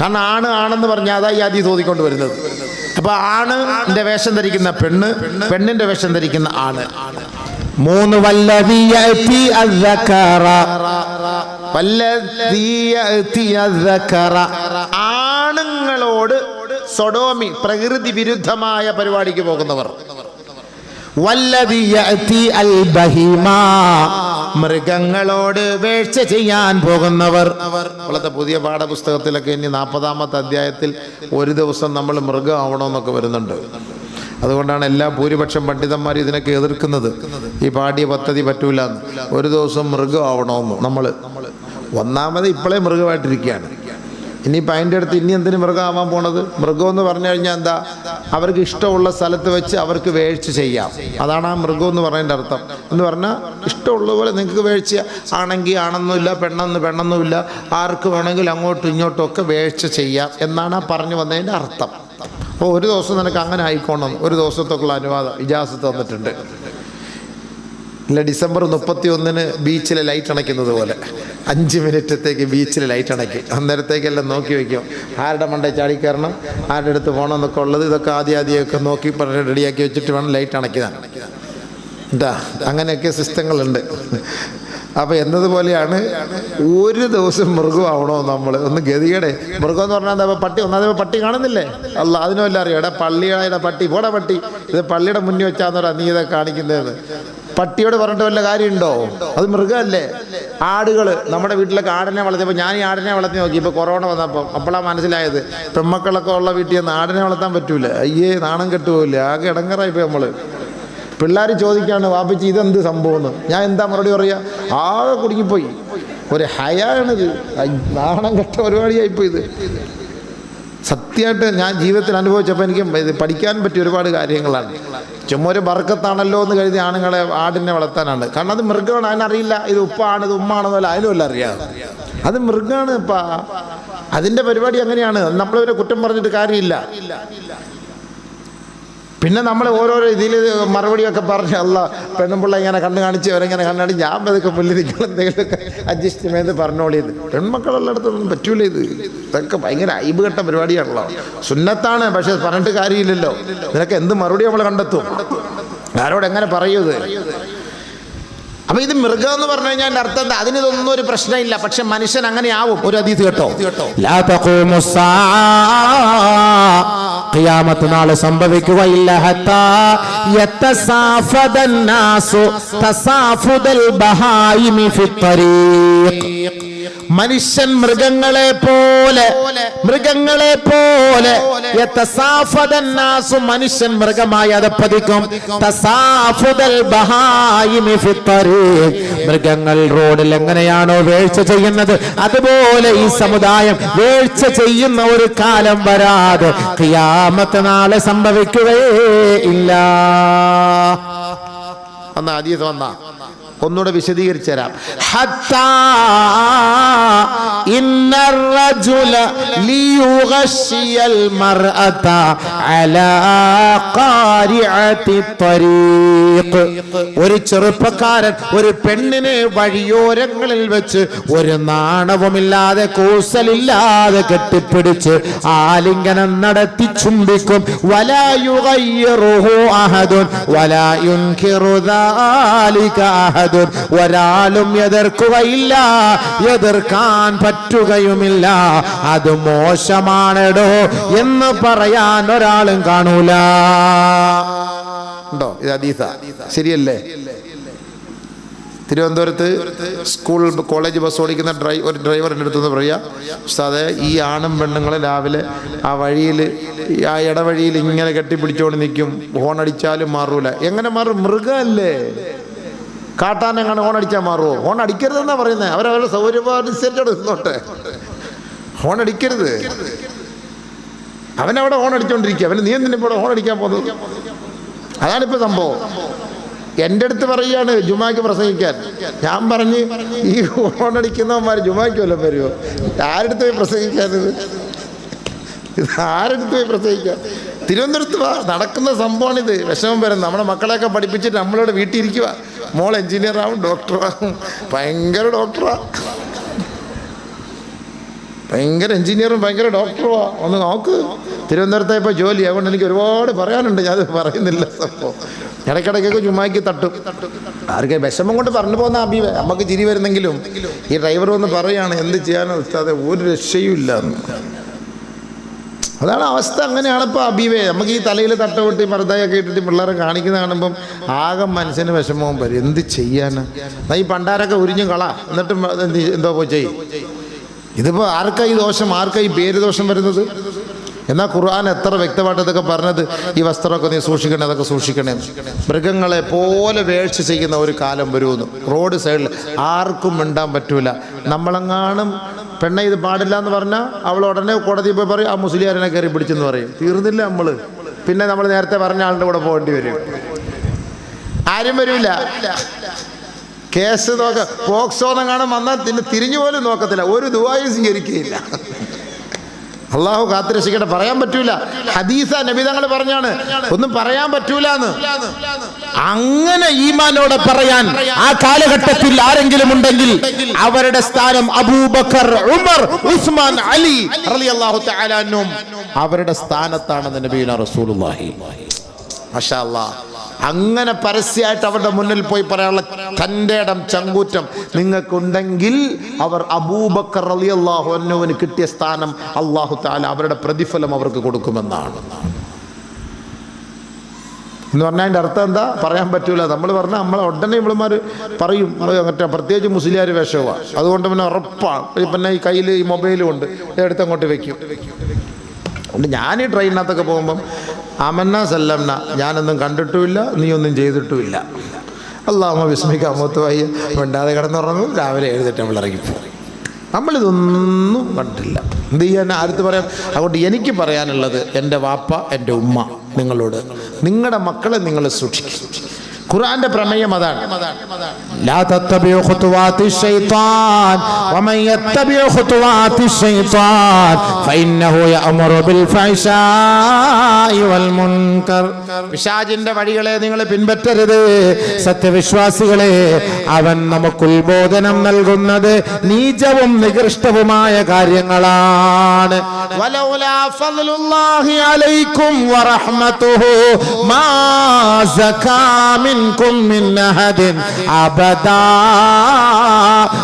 കാരണം ആണ് ആണെന്ന് പറഞ്ഞാൽ അതാ ഈ ആദ്യം തോന്നിക്കൊണ്ട് വരുന്നത്. അപ്പൊ ആണിന്റെ വേഷം ധരിക്കുന്ന പെണ്ണ് പെണ്ണിന്റെ വേഷം ധരിക്കുന്ന ആണ്. മൂന്ന്. ആണുങ്ങളോട് സൊഡോമി പ്രകൃതി വിരുദ്ധമായ പരിപാടിക്ക് പോകുന്നവർ. വല്ലതി യഅതി അൽ ബഹീമ മൃഗങ്ങളോട് വേഴ്ച ചെയ്യാൻ പോകുന്നവർ. നമ്മളത്തെ പുതിയ പാഠപുസ്തകത്തിലൊക്കെ ഇനി നാൽപ്പതാമത്തെ അധ്യായത്തിൽ ഒരു ദിവസം നമ്മൾ മൃഗമാവണമെന്നൊക്കെ വരുന്നുണ്ട്. അതുകൊണ്ടാണ് എല്ലാ ഭൂരിപക്ഷം പണ്ഡിതന്മാരും ഇതിനൊക്കെ എതിർക്കുന്നത്. ഈ പാഠ്യ പദ്ധതി പറ്റൂലാന്ന്. ഒരു ദിവസം മൃഗമാവണമെന്ന് നമ്മൾ ഒന്നാമത് ഇപ്പോഴേ മൃഗമായിട്ടിരിക്കുകയാണ്. ഇനിയിപ്പോൾ അതിന്റെ അടുത്ത് ഇനി എന്തിനു മൃഗമാവാൻ പോണത്? മൃഗം എന്ന് പറഞ്ഞു കഴിഞ്ഞാൽ എന്താ? അവർക്ക് ഇഷ്ടമുള്ള സ്ഥലത്ത് വെച്ച് അവർക്ക് വേഴ്ച ചെയ്യാം. അതാണ് ആ മൃഗം എന്ന് പറയുന്നതിന്റെ അർത്ഥം. എന്ന് പറഞ്ഞാൽ ഇഷ്ടമുള്ള പോലെ നിങ്ങൾക്ക് വേഴ്ച ആണെങ്കിൽ ആണെന്നുമില്ല പെണ്ണെന്ന് പെണ്ണെന്നുമില്ല ആർക്ക് വേണമെങ്കിൽ അങ്ങോട്ടും ഇങ്ങോട്ടും ഒക്കെ വേഴ്ച ചെയ്യാം എന്നാണ് ആ പറഞ്ഞു വന്നതിന്റെ അർത്ഥം. അപ്പോൾ ഒരു ദിവസം നിനക്ക് അങ്ങനെ ആയിക്കോണം. ഒരു ദിവസത്തേക്കുള്ള അനുവാദം ഇജാസത്ത് തന്നിട്ടുണ്ട്. ഇല്ല ഡിസംബർ മുപ്പത്തി ഒന്നിന് ബീച്ചിലെ ലൈറ്റ് അണയ്ക്കുന്നത് പോലെ. അഞ്ച് മിനിറ്റത്തേക്ക് ബീച്ചിലെ ലൈറ്റ് അണയ്ക്കും. അന്നേരത്തേക്കെല്ലാം നോക്കി വയ്ക്കും ആരുടെ മണ്ടേ ചാടി കയറണം? ആരുടെ അടുത്ത് പോകണം എന്നൊക്കെ ഉള്ളത് ഇതൊക്കെ ആദ്യം ആദ്യമൊക്കെ നോക്കി പറഞ്ഞ് റെഡിയാക്കി വെച്ചിട്ട് വേണം ലൈറ്റ് അണയ്ക്കാൻ. എന്താ അങ്ങനെയൊക്കെ സിസ്റ്റങ്ങളുണ്ട് അപ്പോൾ എന്നതുപോലെയാണ് ഒരു ദിവസം മൃഗമാവണോ നമ്മൾ ഒന്ന് ഗതികേടെ. മൃഗം എന്ന് പറഞ്ഞാൽ എന്താ പട്ടി? ഒന്നാമത് പട്ടി കാണുന്നില്ലേ? അല്ല അതിനും എല്ലാം അറിയാം? എടാ പള്ളിയുടെ പട്ടി പോടാ പട്ടി. ഇത് പള്ളിയുടെ മുന്നിൽ വെച്ചാന്നോടാ നീ ഇതൊക്കെ കാണിക്കുന്നതെന്ന്. പട്ടിയോട് പറഞ്ഞിട്ട് വല്ല കാര്യമുണ്ടോ? അത് മൃഗമല്ലേ? ആടുകൾ നമ്മുടെ വീട്ടിലൊക്കെ ആടിനെ വളർത്തിയപ്പോൾ ഞാൻ ഈ ആടിനെ വളർത്തി നോക്കി. ഇപ്പോൾ കൊറോണ വന്നപ്പോൾ അപ്പോഴാണ് മനസ്സിലായത്. പെമ്മക്കളൊക്കെ ഉള്ള വീട്ടിൽ നിന്ന് ആടിനെ വളർത്താൻ പറ്റൂല. അയ്യേ നാണം കെട്ടുപോയില്ല ആകെ ഇടങ്ങറായിപ്പോൾ നമ്മൾ പിള്ളേർ ചോദിക്കാണ് വാപ്പച്ചി ഇതെന്ത് സംഭവം എന്ന് ഞാൻ എന്താ മറുപടി പറയുക ആകെ കുടുങ്ങിപ്പോയി. ഒരു ഹയാണിത്. നാണം കെട്ട പരിപാടിയായിപ്പോയി ഇത്. സത്യമായിട്ട് ഞാൻ ജീവിതത്തിൽ അനുഭവിച്ചപ്പോൾ എനിക്ക് ഇത് പഠിക്കാൻ പറ്റിയ ഒരുപാട് കാര്യങ്ങളാണ്. ചുമ്മാ ഒരു ബർക്കത്താണല്ലോ എന്ന് കരുതി ആണുങ്ങളെ ആടിനെ വളർത്താനാണ്. കാരണം അത് മൃഗമാണ് അതിനറിയില്ല. ഇത് ഉപ്പാണ് ഇത് ഉമ്മാണെന്നല്ല അതിനുമല്ല അറിയാം. അത് മൃഗമാണ് ഇപ്പം. അതിന്റെ പരിപാടി അങ്ങനെയാണ്. നമ്മളിവരെ കുറ്റം പറഞ്ഞിട്ട് കാര്യമില്ല. പിന്നെ നമ്മൾ ഓരോരോ ഇതിൽ മറുപടിയൊക്കെ പറഞ്ഞ് അല്ല പെണ്ണുമ്പിള്ള ഇങ്ങനെ കണ്ണ് കാണിച്ച് അവരെങ്ങനെ കണ്ണാടി ഞാൻ പതുക്കെ പുല്ല് നിങ്ങൾ അഡ്ജസ്റ്റ് ചെയ്ത് പറഞ്ഞോളിയത് പെൺമക്കളുള്ളിടത്തൊന്നും പറ്റൂല ഇത്. ഇതൊക്കെ ഭയങ്കര അയബ് കെട്ട പരിപാടിയാണല്ലോ. സുന്നത്താണ് പക്ഷെ പറഞ്ഞിട്ട് കാര്യമില്ലല്ലോ. നിനക്ക് എന്ത് മറുപടി നമ്മൾ കണ്ടെത്തും? ആരോടെങ്ങനെ പറയൂ ഇത്? അപ്പോൾ ഇത് മൃഗം എന്ന് പറഞ്ഞു കഴിഞ്ഞാൽ അർത്ഥം എന്താ? അതിനിതൊന്നും ഒരു പ്രശ്നമില്ല. പക്ഷെ മനുഷ്യൻ അങ്ങനെയാവും. ഒരു അതീതി കേട്ടോ? ഖിയാമത്ത് നാൾ സംഭവിക്കുകയില്ല തസാഫുദൽ ബഹായിമി ഫി മനുഷ്യൻ മൃഗങ്ങളെ പോലെ മൃഗങ്ങളെ പോലെ. മനുഷ്യൻ മൃഗമായി അത് പതിക്കും. മൃഗങ്ങൾ റോഡിൽ എങ്ങനെയാണോ വേഴ്ച ചെയ്യുന്നത് അതുപോലെ ഈ സമുദായം വേഴ്ച ചെയ്യുന്ന ഒരു കാലം വരാതെ ക്രിയാമത്തെ നാളെ സംഭവിക്കുകയേ ഇല്ല. അന്ന് അതീത് വന്നാ. ഒന്നുകൂടെ വിശദീകരിച്ചു തരാം ഒരു ചെറുപ്പക്കാരൻ ഒരു പെണ്ണിനെ വഴിയോരങ്ങളിൽ വെച്ച് ഒരു നാണവുമില്ലാതെ കൂസലില്ലാതെ കെട്ടിപ്പിടിച്ച് ആലിംഗനം നടത്തി ചുംബിക്കും. വലായുഹു അഹദുൻ വലായുൻ അഹദുൻ അഹദുൻ ഒരാളും എതിർക്കുകയില്ല എതിർക്കാൻ പറ്റുകയുമില്ല. അത് മോശമാണെടോ എന്ന് പറയാൻ ഒരാളും കാണൂല. ഉണ്ടോ? ഇത് ശരിയല്ലേ? തിരുവനന്തപുരത്ത് സ്കൂൾ കോളേജ് ബസ് ഓടിക്കുന്ന ഡ്രൈ ഒരു ഡ്രൈവറിന്റെ അടുത്തുനിന്ന് പറയാ ഉസ്താദെ ഈ ആണും പെണ്ണുങ്ങളും രാവിലെ ആ വഴിയിൽ ആ ഇടവഴിയിൽ ഇങ്ങനെ കെട്ടിപ്പിടിച്ചുകൊണ്ട് നിൽക്കും. ഹോൺ അടിച്ചാലും മാറൂല. എങ്ങനെ മാറും? മൃഗമല്ലേ കാട്ടാനെങ്ങനെ ഹോൺ അടിച്ചാൽ മാറുമോ ഹോൺ അടിക്കരുതെന്നാണ് പറയുന്നത് അവരവരുടെ സൗകര്യമനുസരിച്ചോട് നിന്നോട്ടെ ഹോൺ അടിക്കരുത് അവനവിടെ ഹോൺ അടിച്ചോണ്ടിരിക്കുക അവന് നീ എന്തിനും ഇവിടെ ഹോൺ അടിക്കാൻ പോകുന്നത്? അതാണിപ്പോൾ സംഭവം. എന്റെ അടുത്ത് പറയുകയാണ് ജുമാക്ക് പ്രസംഗിക്കാൻ. ഞാൻ പറഞ്ഞ് ഈ ഹോൺ അടിക്കുന്നവന്മാർ ജുമാക്ക് വല്ലതും വരുമോ ആരെടുത്ത് പോയി പ്രസംഗിക്കാനത് ഇത് ആരെടുത്ത് പോയി പ്രസംഗിക്കാൻ തിരുവനന്തപുരത്ത് നടക്കുന്ന സംഭവമാണിത്. വിഷമം വരുന്നത് നമ്മുടെ മക്കളെയൊക്കെ പഠിപ്പിച്ചിട്ട് നമ്മളോട് വീട്ടിൽ ഇരിക്കുക മോൾ എഞ്ചിനീയർ ആവും ഡോക്ടറാവും. ഭയങ്കര ഡോക്ടറാ. ഭയങ്കര എഞ്ചിനീയറും ഭയങ്കര ഡോക്ടറുമാ ഒന്ന് നോക്ക്. തിരുവനന്തപുരത്തെ ഇപ്പോൾ ജോലി. അതുകൊണ്ട് എനിക്ക് ഒരുപാട് പറയാനുണ്ട്. ഞാൻ പറയുന്നില്ല സംഭവം. ഇടയ്ക്കിടയ്ക്കൊക്കെ ചുമ്മാക്കി തട്ടും. ആർക്കെ വിഷമം കൊണ്ട് പറഞ്ഞു പോകുന്ന അഭി നമുക്ക് ചിരി വരുന്നെങ്കിലും ഈ ഡ്രൈവർ വന്ന് പറയുകയാണ് എന്ത് ചെയ്യാനോ ഒരു രക്ഷയും ഇല്ല എന്ന്. അതാണ് അവസ്ഥ അങ്ങനെയാണ് ഇപ്പോൾ അബീവേ നമുക്ക് ഈ തലയിൽ തട്ടവിട്ട് മറുതായൊക്കെ ഇട്ടിട്ട് പിള്ളേരെ കാണിക്കുന്ന കാണുമ്പം ആകെ മനസ്സിന് വിഷമവും വരും. എന്ത് ചെയ്യാനാണ് എന്നാൽ ഈ പണ്ടാരൊക്കെ ഉരിഞ്ഞു കള. എന്നിട്ട് എന്ത് എന്തോ പോയി ചെയ്യും. ഇതിപ്പോൾ ആർക്കായി ദോഷം? ആർക്കായി പേര് ദോഷം വരുന്നത്? എന്നാൽ ഖുർആൻ എത്ര വ്യക്തമായിട്ട് ഇതൊക്കെ പറഞ്ഞത്? ഈ വസ്ത്രമൊക്കെ നീ സൂക്ഷിക്കണേ അതൊക്കെ സൂക്ഷിക്കണേ. മൃഗങ്ങളെ പോലെ വേഴ്ച ചെയ്യുന്ന ഒരു കാലം വരുമെന്ന്. റോഡ് സൈഡിൽ ആർക്കും മിണ്ടാൻ പറ്റൂല. നമ്മളെങ്ങാനും പെണ്ണ ഇത് പാടില്ല എന്ന് പറഞ്ഞാൽ അവൾ ഉടനെ കോടതി പോയി പറയും ആ മുസ്ലിയാരനെ കയറി പിടിച്ചെന്ന് പറയും. തീർന്നില്ല നമ്മൾ പിന്നെ നമ്മൾ നേരത്തെ പറഞ്ഞ ആളുടെ കൂടെ പോകേണ്ടി വരും. ആരും വരില്ല കേസ് നോക്ക പോക്സോ കാണാൻ വന്നാൽ തിരിഞ്ഞു പോലും നോക്കത്തില്ല. ഒരു ദുബായും സ്വീകരിക്കുകയില്ല. അള്ളാഹു കാത്തുരക്ഷിക്കട്ടെ. പറയാൻ പറ്റൂല. ഹദീസ നബി തങ്ങൾ പറഞ്ഞാണ്. ഒന്നും പറയാൻ പറ്റൂല അങ്ങനെ ഈമാനോടെ പറയാൻ ആ കാലഘട്ടത്തിൽ ആരെങ്കിലും ഉണ്ടെങ്കിൽ അവരുടെ സ്ഥാനം അബൂബക്കർ ഉമർ ഉസ്മാൻ അലി അൻഹും. അവരുടെ സ്ഥാനത്താണ് നബീന റസൂലുള്ളാഹി. മാഷാ അല്ലാ അങ്ങനെ പരസ്യമായിട്ട് അവരുടെ മുന്നിൽ പോയി പറയാനുള്ള തന്റെ ഇടം ചങ്കൂറ്റം നിങ്ങൾക്കുണ്ടെങ്കിൽ അവർ അബൂബക്കർ അലി അള്ളാഹു അന്നുവിന് കിട്ടിയ സ്ഥാനം അള്ളാഹു താല അവരുടെ പ്രതിഫലം അവർക്ക് കൊടുക്കുമെന്നാണ്. എന്ന് പറഞ്ഞാൽ അതിന്റെ അർത്ഥം എന്താ? പറയാൻ പറ്റൂല. നമ്മൾ പറഞ്ഞാൽ നമ്മളെ ഉടനെ ഇവളുമാർ പറയും. മറ്റേ പ്രത്യേകിച്ച് മുസ്ലിയാർ വേഷമാണ് അതുകൊണ്ട് പിന്നെ ഉറപ്പാണ് പിന്നെ ഈ കയ്യിൽ ഈ മൊബൈലും ഉണ്ട്. എടുത്തങ്ങോട്ട് വെക്കും. ഞാൻ ഈ ട്രെയിനിനകത്തൊക്കെ പോകുമ്പം അമന്ന സല്ലംന. ഞാനൊന്നും കണ്ടിട്ടുമില്ല നീയൊന്നും ചെയ്തിട്ടുമില്ല. അള്ളാഹമ്മ വിസ്മിക്കാമത്ത് അമ്മത്തുമായി മിണ്ടാതെ കിടന്നുറങ്ങും രാവിലെ എഴുതിട്ട് നമ്മൾ ഇറങ്ങിപ്പോകും നമ്മളിതൊന്നും കണ്ടില്ല. എന്ത് ചെയ്യാൻ ആരത്ത് പറയാം? അതുകൊണ്ട് എനിക്ക് പറയാനുള്ളത് എന്റെ വാപ്പ എന്റെ ഉമ്മ നിങ്ങളോട്. നിങ്ങളുടെ മക്കളെ നിങ്ങൾ സൂക്ഷിക്കും. ഖുർആന്റെ പ്രമേയം അതാണ്. ലാ ഖുതുവാതി വമൻ ഖുതുവാതി ഫഇന്നഹു ബിൽ വൽ മുൻകർ. വഴികളെ നിങ്ങൾ പിൻപറ്റരുത്. സത്യവിശ്വാസികളെ അവൻ നമുക്ക് ഉത്ബോധനം നൽകുന്നത് നീചവും നികൃഷ്ടവുമായ കാര്യങ്ങളാണ്. വലൗലാ അലൈക്കും മാ منكم من أحد أبدا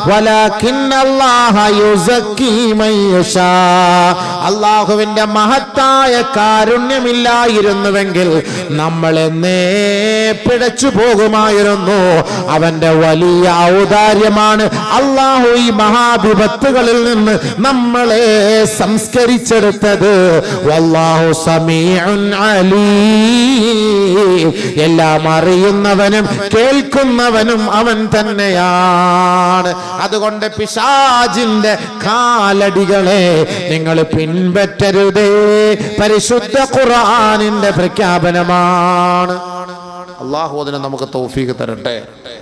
ولكن الله يزكي من يشاء അള്ളാഹുവിന്റെ മഹത്തായ കാരുണ്യമില്ലായിരുന്നുവെങ്കിൽ നമ്മൾ എന്നേ പിഴച്ചു പോകുമായിരുന്നു അവന്റെ വലിയ ഔദാര്യമാണ് അള്ളാഹു ഈ മഹാവിപത്തുകളിൽ നിന്ന് നമ്മളെ സംസ്കരിച്ചെടുത്തത് വല്ലാഹു സമീഉൻ അലീം എല്ലാം അറിയുന്നവനും കേൾക്കുന്നവനും അവൻ തന്നെയാണ്. അതുകൊണ്ട് പിശാജിന്റെ കാലടികളെ നിങ്ങൾ പിൻപറ്റരുതേ. പരിശുദ്ധ ഖുർആനിന്റെ പ്രഖ്യാപനമാണ്. അള്ളാഹു അതിനെ നമുക്ക് തോഫീക്ക് തരട്ടെ.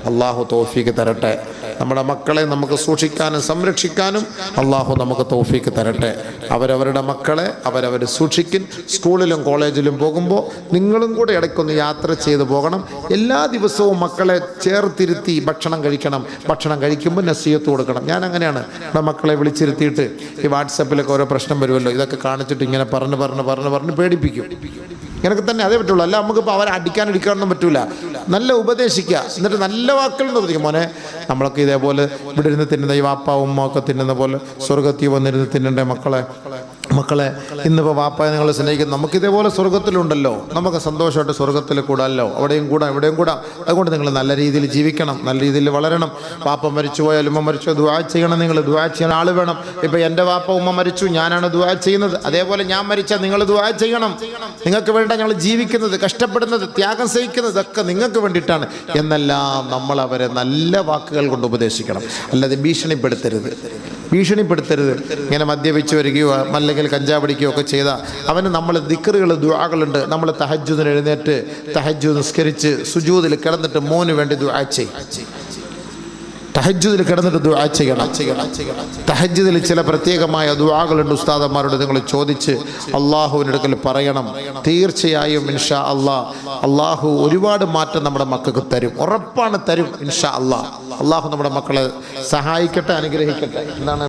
അള്ളാഹു തോഫീക്ക് തരട്ടെ. നമ്മുടെ മക്കളെ നമുക്ക് സൂക്ഷിക്കാനും സംരക്ഷിക്കാനും അള്ളാഹു നമുക്ക് തോഫീക്ക് തരട്ടെ. അവരവരുടെ മക്കളെ അവരവർ സൂക്ഷിക്കും. സ്കൂളിലും കോളേജിലും പോകുമ്പോൾ നിങ്ങളും കൂടെ ഇടയ്ക്കൊന്ന് യാത്ര ചെയ്തു പോകണം. എല്ലാ ദിവസവും മക്കളെ ചേർത്തിരുത്തി ഭക്ഷണം കഴിക്കണം. ഭക്ഷണം കഴിക്കുമ്പോൾ നസീയത്ത് കൊടുക്കണം. ഞാൻ അങ്ങനെയാണ് നമ്മുടെ മക്കളെ വിളിച്ചിരുത്തിയിട്ട് ഈ വാട്സപ്പിലൊക്കെ ഓരോ പ്രശ്നം വരുമല്ലോ. ഇതൊക്കെ കാണിച്ചിട്ട് ഇങ്ങനെ പറഞ്ഞ് പറഞ്ഞ് പറഞ്ഞ് പറഞ്ഞ് പേടിപ്പിക്കും. ഇങ്ങനൊക്കെ തന്നെ അതേ പറ്റുള്ളൂ. അല്ല നമുക്കിപ്പോൾ അവരെ അടിക്കാൻ എടുക്കാനൊന്നും പറ്റൂല. നല്ല ഉപദേശിക്കുക. എന്നിട്ട് നല്ല വാക്കുകൾ ഉപദേശിക്കും മോനെ നമ്മളൊക്കെ ഇതേപോലെ ഇവിടെ ഇരുന്ന് തിന്നുന്ന ഈ വാപ്പ ഉമ്മ ഒക്കെ തിന്നുന്ന പോലെ സ്വർഗത്തിൽ വന്നിരുന്ന് തിന്നണ്ടേ മക്കളെ? മക്കളെ ഇന്നിപ്പോൾ വാപ്പ നിങ്ങളെ സ്നേഹിക്കുന്നു നമുക്കിതേപോലെ സ്വർഗത്തിലുണ്ടല്ലോ. നമുക്ക് സന്തോഷമായിട്ട് സ്വർഗത്തിൽ കൂടാമല്ലോ അവിടെയും കൂടാം ഇവിടെയും കൂടാം. അതുകൊണ്ട് നിങ്ങൾ നല്ല രീതിയിൽ ജീവിക്കണം നല്ല രീതിയിൽ വളരണം. വാപ്പ മരിച്ചു പോയാൽ ഉമ്മ മരിച്ചു ദുആ ചെയ്യണം നിങ്ങൾ ദുആ ചെയ്യണം ആൾ വേണം. ഇപ്പം എന്റെ വാപ്പ ഉമ്മ മരിച്ചു ഞാനാണ് ദുആ ചെയ്യുന്നത്. അതേപോലെ ഞാൻ മരിച്ചാൽ നിങ്ങൾ ദുആ ചെയ്യണം. നിങ്ങൾക്ക് വേണ്ട ഞങ്ങൾ ജീവിക്കുന്നത് കഷ്ടപ്പെടുന്നത് ത്യാഗം സഹിക്കുന്നത് ഒക്കെ നിങ്ങൾക്ക് വേണ്ടിയിട്ടാണ്. എന്നെല്ലാം നമ്മൾ അവരെ നല്ല വാക്കുകൾ കൊണ്ട് ഉപദേശിക്കണം. അല്ലാതെ ഭീഷണിപ്പെടുത്തരുത്. ഭീഷണിപ്പെടുത്തരുത്. ഇങ്ങനെ മദ്യപിച്ച് വരികയോ അല്ലെങ്കിൽ കഞ്ചാവ് പിടിക്കുകയോ ഒക്കെ ചെയ്താൽ അവന് നമ്മൾ ദിക്കറുകൾ ദുആകളുണ്ട്. നമ്മൾ തഹജ്ജുദിന് എഴുന്നേറ്റ് തഹജ്ജു നിസ്കരിച്ച് സുജൂതിൽ കിടന്നിട്ട് മോന് വേണ്ടി ദുആ തഹജ്ജുദിൽ കിടന്നിട്ട് ദുആ ചെയ്യണം. തഹജ്ജുദിൽ ചില പ്രത്യേകമായ ദുആകളുണ്ട് ഉസ്താദന്മാരോട് നിങ്ങൾ ചോദിച്ച് അള്ളാഹുവിനടുക്കൽ പറയണം. തീർച്ചയായും ഇൻഷാ അള്ളാഹ് അള്ളാഹു ഒരുപാട് മാറ്റം നമ്മുടെ മക്കൾക്ക് തരും. ഉറപ്പാണ് തരും ഇൻഷാ അള്ളാ അള്ളാഹു നമ്മുടെ മക്കളെ സഹായിക്കട്ടെ അനുഗ്രഹിക്കട്ടെ. എന്താണ്